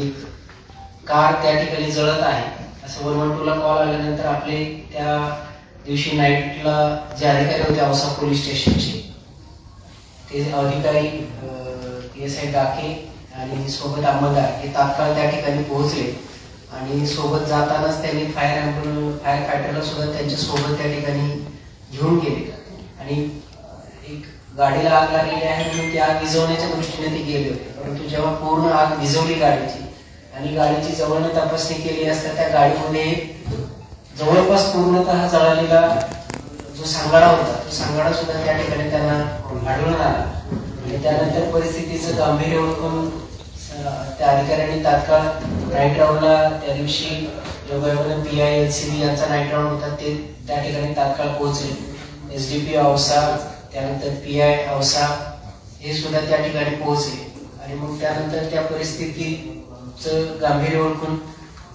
एक कार त्या ठिकाणी जळत आहे. असं वन वन टूला कॉल आल्यानंतर आपले त्या दिवशी नाईटला जे अधिकारी होते औसा पोलीस स्टेशनचे ते अधिकारी एस आय डाके आणि सोबत अंमलदार हे तात्काळ त्या ठिकाणी पोहोचले. आणि सोबत जातानाच त्यांनी फायर अँबुल फायर फायटरला सुद्धा त्यांच्यासोबत त्या ठिकाणी घेऊन गेले. आणि गाडीला आग लागलेली आहे म्हणून ती आग विझवण्याच्या दृष्टीने ते गेले होते. परंतु जेव्हा पूर्ण आग विझवली गाडीची आणि गाडीची जवळनं तपासणी केली असता त्या गाडीमध्ये जवळपास पूर्णतः जळालेला जो सांगाडा होता तो सांगाडा सुद्धा त्या ठिकाणी त्यांना आढळून आला. आणि त्यानंतर परिस्थितीचं गांभीर्य ओळखून त्या अधिकाऱ्यांनी तात्काळ नाईट राऊंडला त्या दिवशी योगायोगाने P I L C B यांचा नाईट राऊंड होता ते त्या ठिकाणी तात्काळ पोहोचले. एस डी पी औसा त्यानंतर पी आय औसा हे सुद्धा त्या ठिकाणी पोहोचले. आणि मग त्यानंतर त्या परिस्थितीचं गांभीर्य ओळखून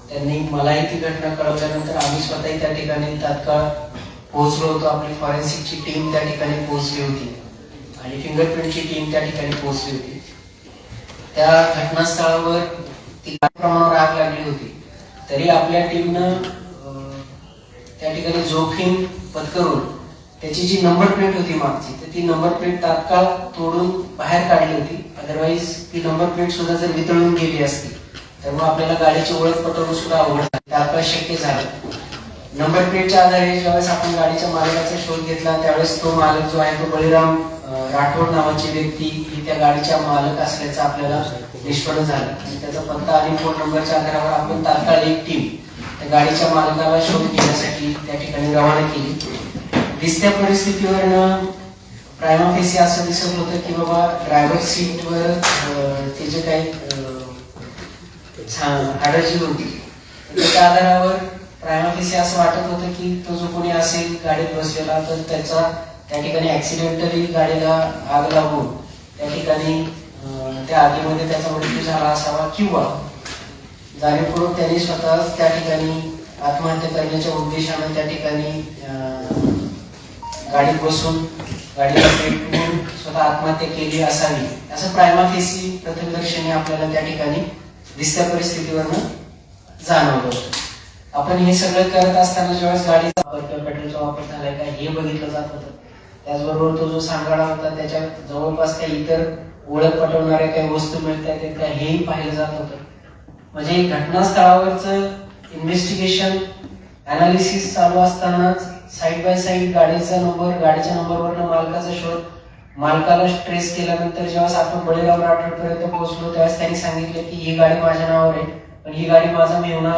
त्यांनी मलाही ती घटना कळवल्यानंतर आम्ही स्वतःही त्या ठिकाणी तात्काळ पोहोचलो होतो. आपली फॉरेन्सिकची टीम त्या ठिकाणी पोहोचली होती. आणि फिंगरप्रिंटची टीम त्या ठिकाणी पोहोचली होती. त्या घटनास्थळावर ती प्रमाणावर आग लागली होती. तरी आपल्या टीमनं त्या ठिकाणी जोखीम पत्करून त्याची जी नंबर प्लेट होती मागची तर ती नंबर प्लेट तात्काळ तोडून बाहेर काढली होती. अदरवाईज ती नंबर प्लेट सुद्धा जर वितळून गेली असती तर मग आपल्याला गाडीची ओळख पटवणं सुद्धा अवघड तात्काळ शक्य झालं. नंबर प्लेटच्या आधारे ज्यावेळेस आपण गाडीच्या मालकाचा शोध घेतला त्यावेळेस तो मालक जो आहे तो बळीराम राठोड नावाची व्यक्ती ही त्या गाडीच्या मालक असल्याचं आपल्याला निष्पन्न झालं. आणि त्याचा पत्ता आणि फोन नंबरच्या आधारावर आपण तात्काळ एक टीम त्या गाडीच्या मालकाला शोध घेण्यासाठी त्या ठिकाणी रवाना केली. दिसत्या परिस्थितीवरनं प्रायमाफेसी असं दिसत होतं की बाबा ड्रायव्हर सीटवर ते जे काही अं, हाडाची होती त्याच्या आधारावर प्रायमाफिसी असं वाटत होतं की तो जो कोणी असेल गाडीत बसलेला तर त्याचा त्या ठिकाणी ऍक्सिडेंटली गाडीला आग लागून त्या ठिकाणी त्या आगीमध्ये त्याचा मृत्यू झाला असावा किंवा जाणीवपूर्वक त्यांनी स्वतः त्या ठिकाणी आत्महत्या करण्याच्या उद्देशानं त्या ठिकाणी गाडीत बसून गाडीला स्वतः आत्महत्या केली असावी असं प्रायमाफेसी प्रथमदर्शनी आपल्याला त्या ठिकाणी दिसत्या परिस्थितीवरनं जाणवलं होतं. आपण हे सगळं करत असताना ज्यावेळेस गाडीचा वापर किंवा पेट्रोलचा वापर झालाय का हे बघितलं जात होतं. त्याचबरोबर तो जो सांगाडा होता त्याच्या जवळपास काही इतर ओळख पटवणाऱ्या काही वस्तू मिळतात आहेत का हेही पाहिलं जात होतं. म्हणजे घटनास्थळावरचं इन्व्हेस्टिगेशन अनालिसिस चालू असतानाच साईड बाय साईड गाडीचा नंबर गाडीच्या नंबरवरनं मालकाचा शोध मालकाला ट्रेस केल्यानंतर जेव्हा आपण बळीराम राठोड पर्यंत पोहोचलो त्यावेळेस त्यांनी सांगितलं की ही गाडी माझ्या नावावर आहे. पण ही गाडी माझा मेहुणा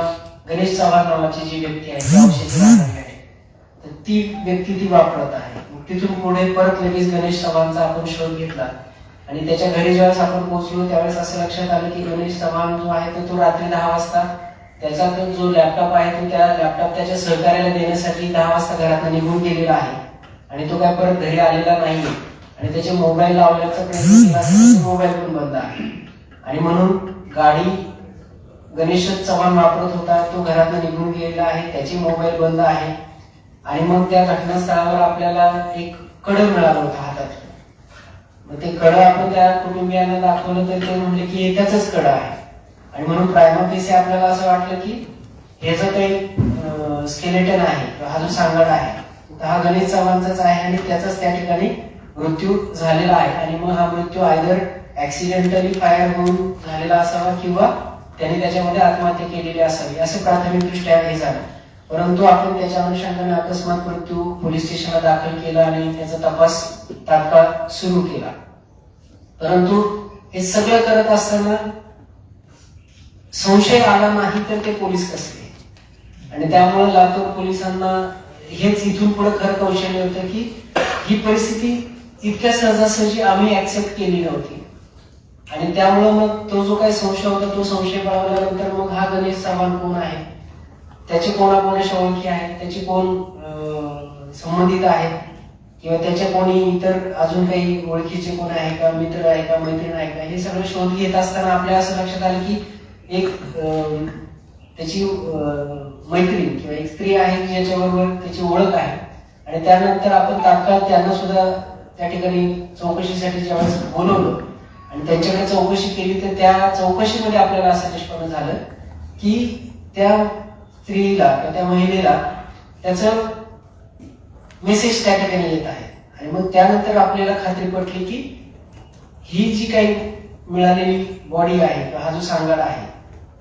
गणेश चव्हाण नावाची जी व्यक्ती आहे ती औषधी आहे. तर ती व्यक्ती ती वापरत आहे. तिथून पुढे परत लगेच गणेश चव्हाणचा आपण शोध घेतला. आणि त्याच्या घरी ज्यावेळेस आपण पोहोचलो त्यावेळेस असं लक्षात आलं की गणेश चव्हाण जो आहे तो रात्री दहा वाजता त्याचा जो लॅपटॉप आहे तो त्या लॅपटॉप त्याच्या सहकार्याला देण्यासाठी दहा वाजता घरातून निघून गेलेला आहे. आणि तो काय परत घरी आलेला नाही आणि त्याचे मोबाईल लावण्याचा प्रयत्न केला मोबाईल पण बंद आहे. आणि म्हणून गाडी गणेश चव्हाण वापरत होता तो घरातून निघून गेलेला आहे. त्याचे मोबाईल बंद आहे. आणि मग त्या घटनास्थळावर आपल्याला एक कड मिळालं होतं हातात. मग ते कड आपण त्या कुटुंबियांना दाखवलं तर ते म्हणले की हे कड आहे. आणि म्हणून प्रायमाफेसी आपल्याला असं वाटलं की हे जो काही स्केलेटन आहे हा जो सांगड आहे तर हा गणेश चव्हाणचाच आहे आणि त्याचाच त्या ठिकाणी मृत्यू झालेला आहे. आणि मग हा मृत्यू आयदर ऍक्सिडेंटली फायर होऊन झालेला असावा किंवा त्याने त्याच्यामध्ये आत्महत्या केलेली असावी असं प्राथमिकदृष्ट्या हे झालं. परंतु आपण त्याच्या अनुषंगाने अकस्मात मृत्यू पोलीस स्टेशनला दाखल केला आणि त्याचा तपास तात्काळ सुरू केला. परंतु हे सगळं करत असताना संशय आला नाही तर ते पोलीस कसले? आणि त्यामुळे लातूर पोलिसांना हेच इथून पुढे खरं कौशल्य होतं की ही परिस्थिती इतक्या सहजासहजी आम्ही ऍक्सेप्ट केली नव्हती. आणि त्यामुळं मग तो जो काही संशय होता तो संशय बळवल्यानंतर मग हा गणेश चव्हाण कोण आहे? त्याची कोणाकोणाशी ओळखी आहेत त्याची कोण अं, संबंधित आहे? किंवा त्याच्या कोणी इतर अजून काही ओळखीचे कोण आहे का मित्र आहे का मैत्रीण आहे का? हे सगळं शोध घेत असताना आपल्या असं लक्षात आलं की एक त्याची मैत्रीण किंवा एक स्त्री आहे की ज्याच्याबरोबर त्याची ओळख आहे. आणि त्यानंतर आपण तात्काळ त्यांना सुद्धा त्या ठिकाणी चौकशीसाठी ज्यावेळेस बोलवलं आणि त्यांच्याकडे चौकशी केली तर त्या चौकशीमध्ये आपल्याला असं निष्पन्न झालं की त्या स्त्रीला किंवा त्या महिलेला त्याचं मेसेज त्या ठिकाणी येत आहे. आणि मग त्यानंतर आपल्याला खात्री पटली की ही जी काही मिळालेली बॉडी आहे किंवा हा जो सांगाड आहे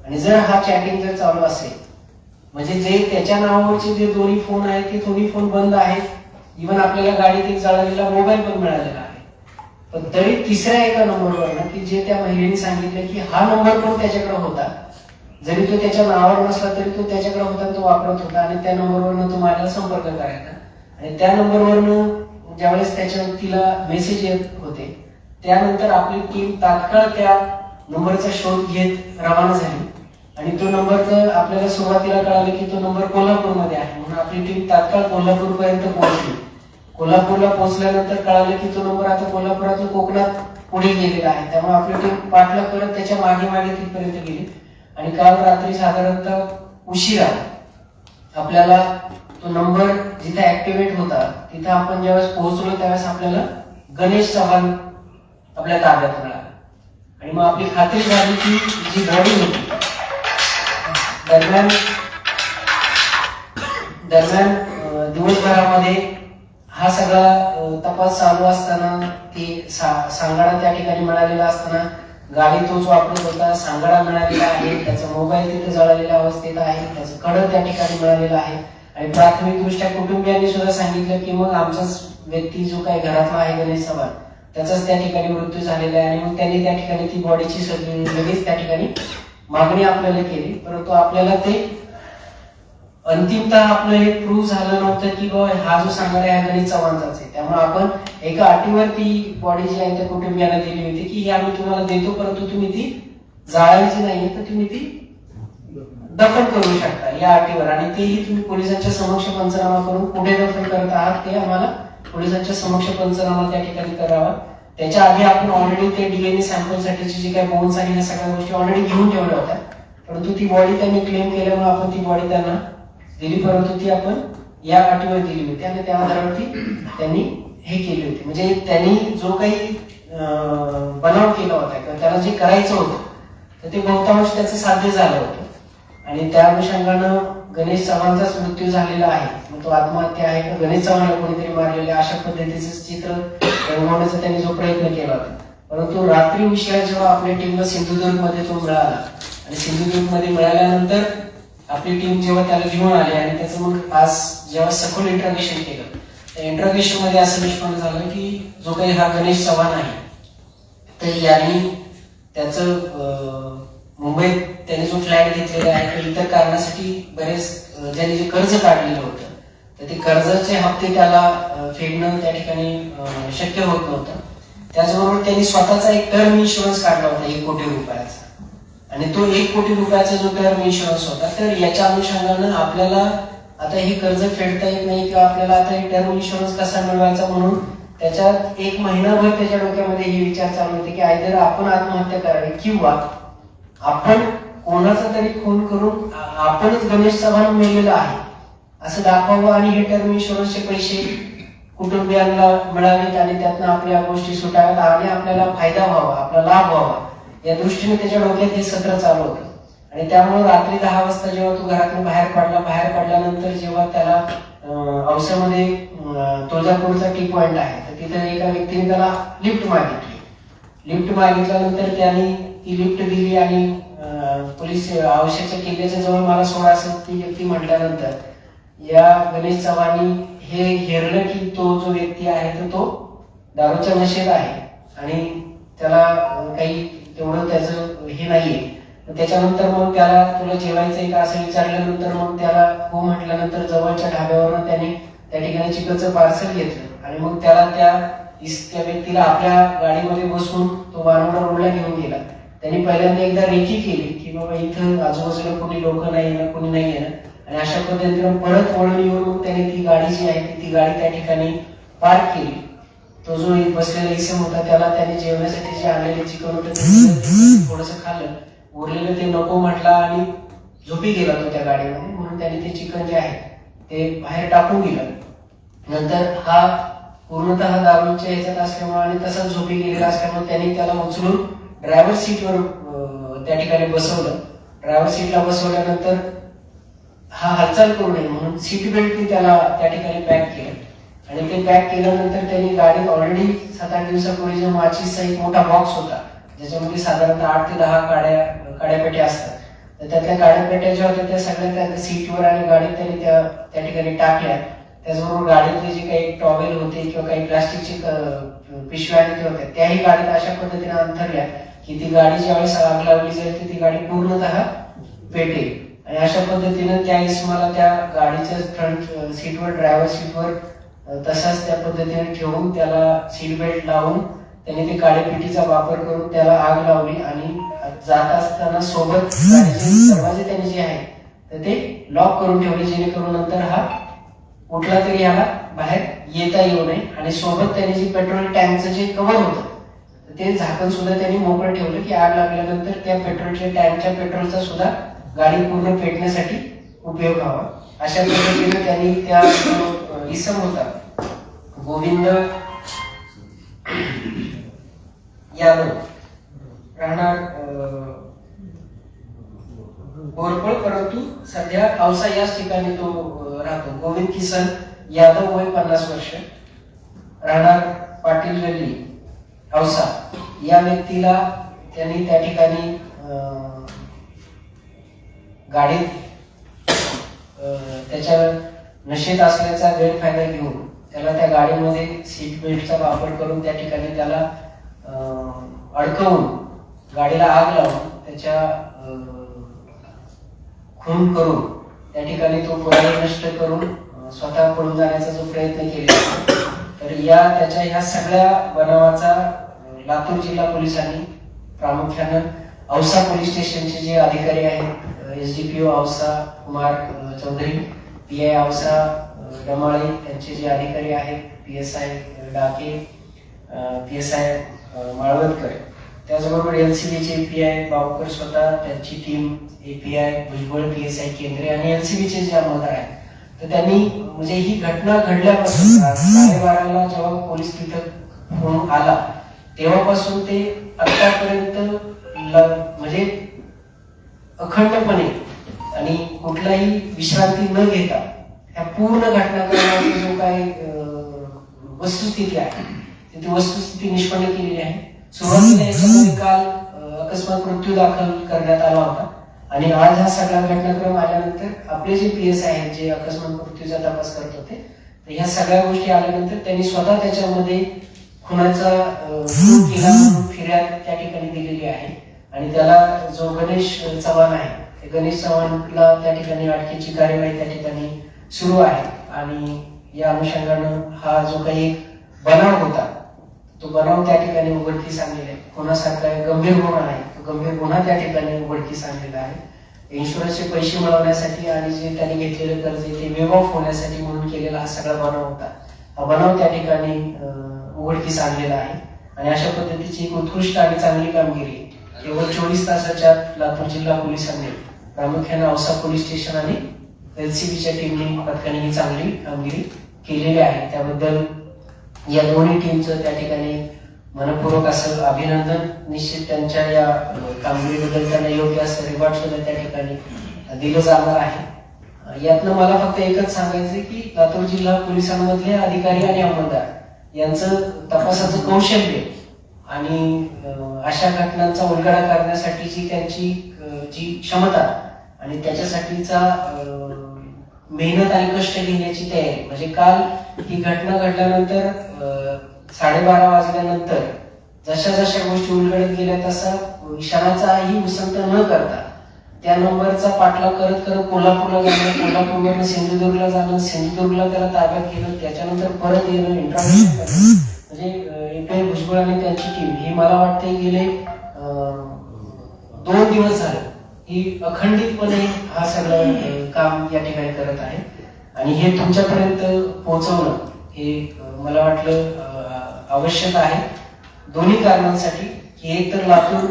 आणि जर हा चॅटिंग जर चालू असेल म्हणजे जे त्याच्या नावावरचे जे दोन्ही फोन आहेत ते दोन्ही फोन बंद आहेत. इव्हन आपल्याला गाडीत एक जळालेला मोबाईल पण मिळालेला आहे. पण तरी तिसऱ्या एका नंबरवर ना की जे त्या महिलेने सांगितलं की हा नंबर पण त्याच्याकडे होता. जरी तो त्याच्या नावावर नसला तरी तो त्याच्याकडे होता तो वापरत होता. आणि त्या नंबरवरनं तो माझ्याला संपर्क करायचा. आणि त्या नंबरवरनं ज्यावेळेस त्याच्या तिला मेसेज येत होते त्यानंतर आपली टीम तात्काळ त्या नंबरचा शोध घेत रवाना झाली. आणि तो नंबर तर आपल्याला सुरुवातीला कळालं की तो नंबर कोल्हापूरमध्ये आहे म्हणून आपली टीम तात्काळ कोल्हापूर पर्यंत पोहोचली. कोल्हापूरला पोहोचल्यानंतर कळालं की तो नंबर आता कोल्हापुरातून कोकणात पुढे गेलेला आहे. त्यामुळे आपली टीम पाठला करत त्याच्यामागे मागे तिथपर्यंत गेली. आणि काल रात्री साधारणतः उशिरा आपल्याला तो नंबर जिथे ऍक्टिव्हेट होता तिथे आपण ज्यावेळेस पोहोचलो त्यावेळेस आपल्याला गणेश चव्हाण आपल्या ताब्यात मिळाला. आणि मग आपली खात्री झाली की जी गाडी होती दरम्यान दरम्यान दिवसभरामध्ये हा सगळा तपास चालू असताना ती सा- सांगाडा त्या ठिकाणी मिळालेला असताना गाडी तोच वापरत होता सांगाडा मिळालेला आहे त्याचा मोबाईल तिथे जळालेल्या अवस्थेत आहे त्याचं कडं त्या ठिकाणी मिळालेलं आहे. आणि प्राथमिक दृष्ट्या कुटुंबियांनी सुद्धा सांगितलं की मग आमचाच व्यक्ती जो काही घरातला आहे गणेश चव्हाण त्याचाच त्या ठिकाणी मृत्यू झालेला आहे आणि मग त्यांनी त्या ठिकाणी ती बॉडीची सगळी लगेच त्या ठिकाणी मागणी आपल्याला केली परंतु आपल्याला ते अंतिमतः आपलं हे प्रूव्ह झालं नव्हतं की बाबा हा जो सांगणार आहे गणित चव्हाणचाच आहे. त्यामुळे आपण एका अटीवर ती बॉडी जी आहे त्या कुटुंबियांना दिली होती की ही आम्ही तुम्हाला देतो परंतु तुम्ही ती जाळायची नाहीये तर तुम्ही ती दफन करू शकता या अटीवर. आणि तेही तुम्ही पोलिसांच्या समक्ष पंचनामा करून कुठे दफन करत आहात ते आम्हाला पोलिसांच्या समक्ष पंचनामा त्या ठिकाणी करावा. त्याच्या आधी आपण ऑलरेडी ते डीएनए सॅम्पल साठीचे जे काही बोन्स आणि ह्या सगळ्या गोष्टी ऑलरेडी घेऊन ठेवल्या होत्या. परंतु ती बॉडी त्यांनी क्लेम केल्यामुळे आपण ती बॉडी त्यांना दिली परंतु ती आपण या अटीवर दिली होती. आणि त्या आधारावरती त्यांनी हे केली होती. म्हणजे त्यांनी जो काही बनाव केला होता किंवा त्याला जे करायचं होतं तर ते बहुतांश त्याचं साध्य झालं होतं. आणि त्या अनुषंगानं गणेश चव्हाणचाच मृत्यू झालेला आहे. मग तो आत्महत्या आहे. का गणेश चव्हाणला कोणीतरी मारलेले अशा पद्धतीचं चित्र रंगवण्याचा त्यांनी जो प्रयत्न केला होता. परंतु रात्री उशिरा जेव्हा आपल्या टीमला सिंधुदुर्गमध्ये तो मिळाला. आणि सिंधुदुर्गमध्ये मिळाल्यानंतर आपली टीम जेव्हा त्याला घेऊन आली आणि त्याचं मग आज जेव्हा सखोल इंट्रोगेशन केलं त्या इंट्रोगेशनमध्ये असं निष्पन्न झालं की जो काही हा गणेश चव्हाण आहे तर यांनी त्याचं मुंबईत त्यांनी जो फ्लॅट घेतलेला आहे इतर कारणासाठी बरेच ज्यांनी जे कर्ज काढलेलं होतं तर ते कर्जाचे हप्ते त्याला फेडणं त्या ठिकाणी शक्य होत नव्हतं. त्याचबरोबर त्यांनी स्वतःचा एक टर्म इन्शुरन्स काढला होता एक कोटी रुपयाचा. आणि तो एक कोटी रुपयाचा जो टर्म इन्शुरन्स होता तर याच्या अनुषंगानं आपल्याला आता हे कर्ज फेडता येत नाही किंवा आपल्याला आता हे टर्म इन्शुरन्स कसा मिळवायचा म्हणून त्याच्यात एक महिनाभर त्याच्या डोक्यामध्ये हे विचार चालू होते की आयदर आपण आत्महत्या करावी किंवा आपण कोणाचा तरी खून करून आपणच गणेश चव्हाण मेलेला आहे. असं दाखवावं आणि हे टर्म इन्शुरन्सचे पैसे कुटुंबियांना मिळावेत आणि त्यातनं आपल्या गोष्टी सुटाव्यात आणि आपल्याला फायदा व्हावा आपला लाभ व्हावा. या दृष्टीने त्याच्या डोक्यात हे सत्र चालू होतं. आणि त्यामुळे रात्री दहा वाजता जेव्हा तो घरातून बाहेर पडला बाहेर पडल्यानंतर जेव्हा त्याला औसामध्ये तुळजापूरचा टी पॉइंट आहे तर तिथे एका व्यक्तीने त्याला लिफ्ट मागितली. लिफ्ट मागितल्यानंतर त्यांनी ती लिफ्ट दिली आणि पोलीस आवश्यकच्या किल्ल्याच्या जवळ मला सोडा असं ती व्यक्ती म्हटल्यानंतर या गणेश चव्हाणी हे हेरलं की तो जो व्यक्ती आहे तर तो दारूच्या नशेत आहे. आणि त्याला काही तेवढं त्याचं हे नाहीये. त्याच्यानंतर मग त्याला तुला जेवायचंय का असं विचारल्यानंतर मग त्याला हो म्हटल्यानंतर जवळच्या ढाब्यावरून त्याने त्या ठिकाणी चिकनचं पार्सल घेतलं. आणि मग त्याला त्या त्या व्यक्तीला आपल्या गाडीमध्ये बसून तो वारंवार रोडला घेऊन गेला. त्यांनी पहिल्यांदा एकदा रेखी केली की बाबा इथं आजूबाजूला कोणी लोक नाही ना कोणी नाही ना आणि अशा पद्धतीनं परत वळण येऊन त्याने ती गाडी जी आहे ती- गाडी त्या ठिकाणी पार्क केली. तो जो एक बसलेला इसम होता त्याला त्याने जेवण्यासाठी जे आणलेले चिकन होतं थोडस खाल्लं. उरलेलं ते नको म्हटला आणि झोपी गेला तो त्या गाडीमध्ये म्हणून त्याने ते चिकन जे आहे ते बाहेर टाकून गेलं नंतर हा पूर्णतः दारूच्या ह्याच्यात असल्यामुळे आणि तसाच झोपी गेलेला असल्यामुळे त्यांनी त्याला उचलून ड्रायव्हर सीटवर त्या ठिकाणी बसवलं. ड्रायव्हर सीटला बसवल्यानंतर हा हालचाल करू नये म्हणून सीट बेल्टनी त्याला त्या ठिकाणी पॅक केलं. आणि ते पॅक केल्यानंतर त्यांनी गाडीत ऑलरेडी सात आठ दिवसापूर्वी जो माचीसचा एक मोठा बॉक्स होता ज्याच्यामध्ये साधारणतः आठ ते दहा काड्या काड्यापेट्या असतात. तर त्यातल्या काड्यापेट्या ज्या होत्या त्या सगळ्या त्या सीटवर आणि गाडीत त्यांनी त्या त्या ठिकाणी टाकल्या. त्याचबरोबर गाडीतले जे काही टॉवेल होते किंवा काही प्लास्टिकचे पिशव्या होत्या त्याही गाडीत अशा पद्धतीने अंथरल्या. की ती गाडी ज्यावेळेस आग लावली जाईल तर ती गाडी पूर्णतः पेटेल आणि अशा पद्धतीनं त्या इसमाला त्या गाडीच्या फ्रंट सीटवर ड्रायव्हर सीटवर तसाच त्या पद्धतीने ठेवून त्याला सीट बेल्ट लावून त्याने ते काळेपिटीचा वापर करून त्याला आग लावली आणि जात असताना सोबत दरवाजे त्याने जे आहे तर ते लॉक करून ठेवले जेणेकरून नंतर हा कुठला तरी याला बाहेर येता येऊ नये आणि सोबत त्याने जे पेट्रोल टँकचं जे कव्हर होतं ते झाकण सुद्धा त्यांनी मोकळं ठेवलं की आग लागल्यानंतर त्या पेट्रोलच्या टँकच्या पेट्रोलचा सुद्धा गाडी पूर्ण पेटण्यासाठी उपयोग व्हावा. अशा पद्धतीने त्यांनी त्या जो, इसम होता. गोविंद यादव राहणार बोरपळ परंतु सध्या औसा याच ठिकाणी तो राहतो. गोविंद किसन यादव वय पन्नास वर्ष राहणार पाटील गल्ली. औसा या व्यक्तीला त्यांनी त्या ठिकाणी गाडीत त्याच्या नशेत असल्याचा गैरफायदा घेऊन त्याला त्या गाडीमध्ये सीट बेल्टचा वापर करून त्या ठिकाणी त्याला अडकवून गाडीला आग लावून त्याच्या खून करून त्या ठिकाणी तो पुरावे नष्ट करून स्वतः पळून जाण्याचा जो प्रयत्न केला तर या त्याच्या ह्या सगळ्या बनावाचा आणि लातूर जिल्हा पोलिसांनी प्रामुख्यानं औसा पोलीस स्टेशनचे जे अधिकारी आहेत S D P O Ausa Kumar Chaudhari P I Ausa Damale त्यांचे जे अधिकारी आहेत P S I Dake P S I Malawadkar त्याचबरोबर एल सी बीचे पी आय बावकर स्वतः त्यांची team A P I Bhujbal P S I Kendre आणि L C बीचे जे अंमलदार आहेत तर त्यांनी म्हणजे ही घटना घडल्यापासून साडेबाराला जेव्हा पोलीस तिथं फोन आला तेव्हापासून ते आतापर्यंत म्हणजे अखंडपणे आणि कुठलाही विश्रांती न घेता ह्या पूर्ण घटनाक्रमाची जो काही वस्तुस्थिती आहे ती वस्तुस्थिती निष्पन्न केलेली आहे. सुरुवातीला काल अकस्मात मृत्यू दाखल करण्यात आला होता. आणि आज हा सगळा घटनाक्रम आल्यानंतर आपले जे पी एस आहेत जे अकस्मात मृत्यूचा तपास करत होते तर ह्या सगळ्या गोष्टी आल्यानंतर त्यांनी स्वतः त्याच्यामध्ये कुणाचा केला म्हणून फिर्याद त्या ठिकाणी दिलेली आहे. आणि त्याला जो गणेश चव्हाण आहे गणेश चव्हाणला त्या ठिकाणी अटकेची कार्यवाही त्या ठिकाणी सुरू आहे. आणि या अनुषंगानं हा जो काही एक बनाव होता तो बनाव त्या ठिकाणी उघडकीस आणलेला आहे. कोणासारखा गंभीर गुन्हा आहे तो गंभीर गुन्हा त्या ठिकाणी उघडकीस आणलेला आहे. इन्शुरन्सचे पैसे मिळवण्यासाठी आणि जे त्यांनी घेतलेलं कर्ज ते वेव ऑफ होण्यासाठी म्हणून केलेला हा सगळा बनाव होता. हा बनाव त्या ठिकाणी अं, उघडकीस आणलेला आहे. आणि अशा पद्धतीची एक उत्कृष्ट आणि चांगली कामगिरी केवळ चोवीस तासाच्या लातूर जिल्हा पोलिसांनी प्रामुख्याने औसा पोलीस स्टेशन आणि एलसीबीच्या टीमने पथकाने ही चांगली कामगिरी केलेली आहे. त्याबद्दल या दोन्ही टीमचं त्या ठिकाणी मनपूर्वक असं अभिनंदन. निश्चित त्यांच्या या कामगिरीबद्दल त्यांना योग्य असं रिवॉर्ड सुद्धा त्या ठिकाणी दिलं जाणार आहे. यातनं मला फक्त एकच सांगायचं की लातूर जिल्हा पोलिसांमधले अधिकारी आणि अंमलदार यांचं तपासाचं कौशल्य आणि अशा घटनांचा उलगडा करण्यासाठीची त्यांची जी क्षमता आणि त्याच्यासाठीचा मेहनत आणि कष्ट घेण्याची तयारी. म्हणजे काल ही घटना घडल्यानंतर साडेबारा वाजल्यानंतर जशा जशा गोष्टी उलगडत गेल्या तसा क्षणाचाही उसंत न करता त्या नंबरचा पाठलाग करत करत कोल्हापूरला जाणं कोल्हापूरवरून सिंधुदुर्गला जाणं सिंधुदुर्गला त्याला ताब्यात घेणं त्याच्यानंतर परत येणं इंट्रोडक्शन म्हणजे एपीआय भुजबळ आणि त्यांची टीम ही मला वाटते गेले दोन दिवस झाले. ही अखंडितपणे हा सगळं काम या ठिकाणी करत आहे. आणि हे तुमच्यापर्यंत पोहोचवणं हे मला वाटलं आवश्यक आहे. दोन्ही कारणांसाठी की एक तर लातूर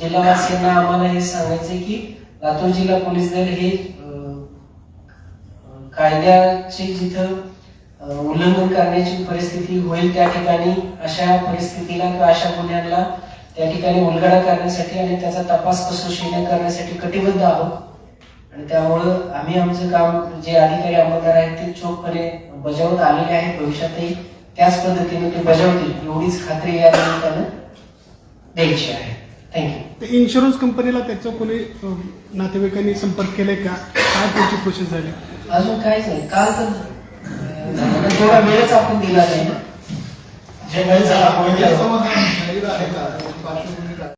जिल्हावासियांना आम्हाला हे सांगायचे की लातूर जिल्हा पोलीस दल हे कायद्याचे जिथं उल्लंघन करण्याची परिस्थिती होईल त्या ठिकाणी अशा परिस्थितीला किंवा अशा गुन्ह्यांना त्या ठिकाणी उलगडा करण्यासाठी आणि त्याचा तपास कसोशीने करण्यासाठी कटिबद्ध आहोत. आणि त्यामुळं आम्ही आमचं काम जे अधिकारी अंमलदार आहेत ते चोखपणे बजावत आलेले आहेत भविष्यातही त्याच पद्धतीने ते बजावतील एवढीच खात्री या निमित्तानं द्यायची आहे. इन्शुरन्स कंपनीला त्याचं कोणी नातेवाईकांनी संपर्क केलाय का? काय त्याची प्रोसेस झाली? अजून काहीच नाही. काल तर. थोडा वेळच आपण दिला नाही.